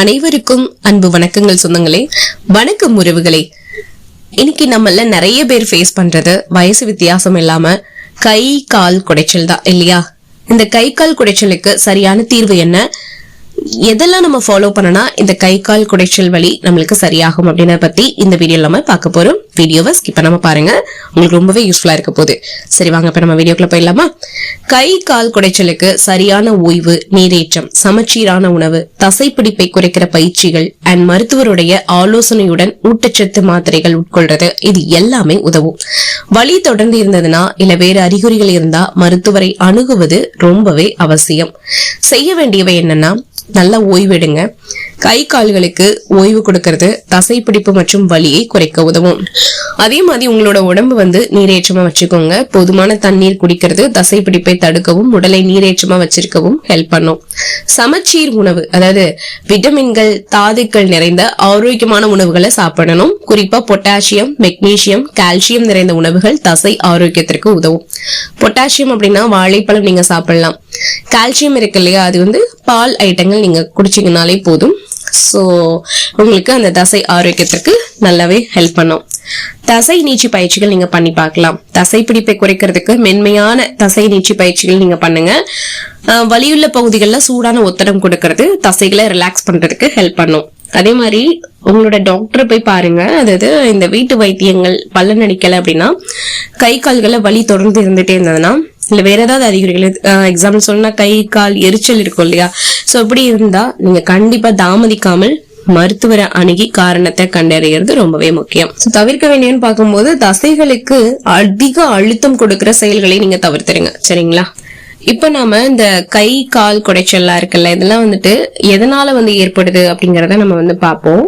அனைவருக்கும் அன்பு வணக்கங்கள் சொந்தங்களே. வணக்கம் உறவுகளே. இன்னைக்கு நம்மள நிறைய பேர் ஃபேஸ் பண்றது வயசு வித்தியாசம் இல்லாம கை கால் குடைச்சல் தான் இல்லையா? இந்த கை கால் குடைச்சலுக்கு சரியான தீர்வு என்ன? எதெல்லாம் நம்ம ஃபாலோ பண்ணனா இந்த கை கால் குடைச்சல் வழி நம்மளுக்கு சரியாகும் அப்படின்றத பத்தி இந்த வீடியோ நம்ம பார்க்க போறோம். வீடியோவை ஸ்கிப் பண்ணாம பாருங்க. உங்களுக்கு ரொம்பவே யூஸ்ஃபுல்லா இருக்க போகுது. சரி வாங்க இப்ப நம்ம வீடியோக்குள்ள போயிடலாமா? கை கால் குடைச்சலுக்கு சரியான ஓய்வு நீரேற்றம் சமச்சீரான உணவு தசைப்பிடிப்பை குறைக்கிற பயிற்சிகள் அண்ட் மருத்துவருடைய ஆலோசனையுடன் ஊட்டச்சத்து மாத்திரைகள் உட்கொள்றது. இது எல்லாமே உதவும். வலி தொடர்ந்து இருந்ததுன்னா இல்ல வேறு அறிகுறிகள் இருந்தா மருத்துவரை அணுகுவது ரொம்பவே அவசியம். செய்ய வேண்டியவை என்னன்னா நல்லா ஓய்வெடுங்க கை கால்களுக்கு ஓய்வு கொடுக்கறது தசைப்பிடிப்பு மற்றும் வலியை குறைக்க உதவும். அதே மாதிரி உங்களோட உடம்பு வந்து நீரேற்றமா வச்சுக்கோங்க. போதுமான தண்ணீர் குடிக்கிறது தசைப்பிடிப்பை தடுக்கவும் உடலை நீரேற்றமா வச்சிருக்கவும் ஹெல்ப் பண்ணும். சமச்சீர் உணவு அதாவது விட்டமின்கள் தாதுக்கள் நிறைந்த ஆரோக்கியமான உணவுகளை சாப்பிடணும். குறிப்பா பொட்டாசியம் மெக்னீசியம் கால்சியம் நிறைந்த உணவுகள் தசை ஆரோக்கியத்திற்கு உதவும். பொட்டாசியம் அப்படின்னா வாழைப்பழம் நீங்க சாப்பிடலாம். கால்சியம் இருக்கு இல்லையா? அது வந்து பால் ஐட்டங்கள் நீங்க குடிச்சீங்கனாலே போதும். ஸோ உங்களுக்கு அந்த தசை ஆரோக்கியத்திற்கு நல்லாவே ஹெல்ப் பண்ணும். தசை நீச்சி பயிற்சிகள் நீங்க பண்ணி பார்க்கலாம். தசை பிடிப்பை குறைக்கிறதுக்கு மென்மையான தசை நீச்சி பயிற்சிகள் நீங்க பண்ணுங்க. வலியுள்ள பகுதிகளில் சூடான ஒத்தடம் கொடுக்கறது தசைகளை ரிலாக்ஸ் பண்றதுக்கு ஹெல்ப் பண்ணும். அதே மாதிரி உங்களோட டாக்டர் போய் பாருங்க. அதாவது இந்த வீட்டு வைத்தியங்கள் பல்லன் அடிக்கலை அப்படின்னா கை கால்களை வலி தொடர்ந்து இருந்துட்டே இருந்ததுன்னா இல்லை வேற ஏதாவது அறிகுறிகள்? எக்ஸாம்பிள் சொன்னா கை கால் எரிச்சல் இருக்கும் இல்லையா? ஸோ இப்படி இருந்தா நீங்க கண்டிப்பா தாமதிக்காமல் மருத்துவரை அணுகி காரணத்தை கண்டறியறது ரொம்பவே முக்கியம். தவிர்க்க வேண்டியன்னு பார்க்கும்போது தசைகளுக்கு அதிக அழுத்தம் கொடுக்கிற செயல்களை நீங்க தவிர்த்துருங்க. சரிங்களா? இப்ப நாம இந்த கை கால் குடைச்சல்லாம் இருக்குல்ல இதெல்லாம் வந்துட்டு எதனால வந்து ஏற்படுது அப்படிங்கறத நம்ம வந்து பார்ப்போம்.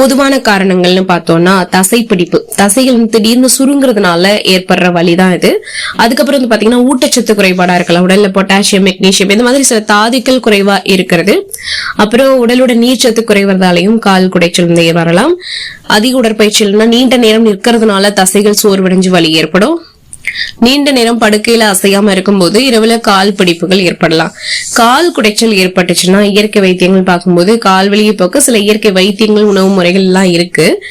பொதுவான காரணங்கள்னு பார்த்தோம்னா தசைப்பிடிப்பு. தசைகள் திடீர்னு சுருங்குறதுனால ஏற்படுற வலி தான் இது. அதுக்கப்புறம் வந்து பாத்தீங்கன்னா ஊட்டச்சத்து குறைபாடா இருக்கலாம். உடல்ல பொட்டாசியம் மெக்னீசியம் இந்த மாதிரி சில தாதுக்கள் குறைவா இருக்கிறது. அப்புறம் உடலோட நீர்ச்சத்து குறைவதாலையும் கால் குடைச்சல் வரலாம் அதிக உடற்பயிற்சியில்னா நீண்ட நேரம் நிற்கிறதுனால தசைகள் சோர்வடைஞ்சு வலி ஏற்படும். நீண்ட நேரம் படுக்கையில அசையாம இருக்கும்போது இரவுல கால் பிடிப்புகள் ஏற்படலாம். கால் குடைச்சல் ஏற்பட்டுச்சுன்னா இயற்கை வைத்தியங்கள் பார்க்கும்போது கால் வலியை போக்க சில இயற்கை வைத்தியங்கள் உணவு முறைகள் எல்லாம் இருக்கு.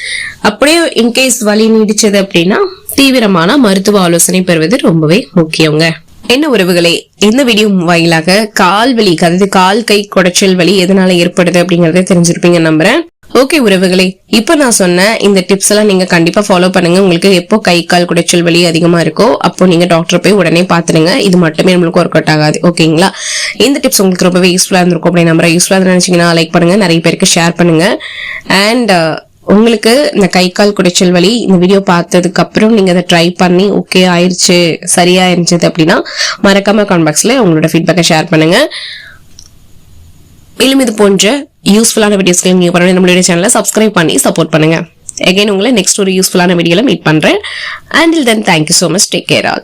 அப்படியே இன்கேஸ் வலி நீடிச்சது அப்படின்னா தீவிரமான மருத்துவ ஆலோசனை பெறுவது ரொம்பவே முக்கியங்க. என்ன உறவுகளே? இந்த வீடியோ வாயிலாக கால் வலி அதாவது கால் கை குடைச்சல் வலி எதனால ஏற்படுது அப்படிங்கறத தெரிஞ்சிருப்பீங்க நம்புறேன். ஓகே உறவுகளே இப்ப நான் சொன்ன இந்த டிப்ஸ் எல்லாம் நீங்க கண்டிப்பா ஃபாலோ பண்ணுங்க. உங்களுக்கு எப்போ கை கால் குடைச்சல் வலி அதிகமா இருக்கோ அப்போ நீங்க டாக்டர் போய் உடனே பாத்துருங்க. இது மட்டுமே நம்மளுக்கு ஒர்க் அவுட் ஆகாது. ஓகேங்களா இந்த டிப்ஸ் உங்களுக்கு ரொம்பவே யூஸ்ஃபுல்லா இருந்திருக்கும் அப்படின்னு நம்புறேன். யூஸ்ஃபுல்லா நினைச்சீங்கன்னா லைக் பண்ணுங்க. நிறைய பேருக்கு ஷேர் பண்ணுங்க. அண்ட் uh, உங்களுக்கு இந்த கை கால் குடைச்சல் வலி இந்த வீடியோ பார்த்ததுக்கு அப்புறம் நீங்க அதை ட்ரை பண்ணி ஓகே ஆயிடுச்சு சரியா இருந்துச்சு அப்படின்னா மறக்காம கமெண்ட் பாக்ஸ்ல உங்களோட ஃபீட்பேக்கை ஷேர் பண்ணுங்க. மேலும் இது போன்ற யூஸ்ஃபுல்லான வீடியோஸ்களை நீங்கள் பண்ணி நம்மளுடைய சேனலை சப்ஸ்கிரைப் பண்ணி சப்போர்ட் பண்ணுங்க. அகைன் உங்களை நெக்ஸ்ட் ஒரு யூஸ்ஃபுல்லான வீடியோவில் மீட் பண்ணுறேன் and till then thank you so much take care all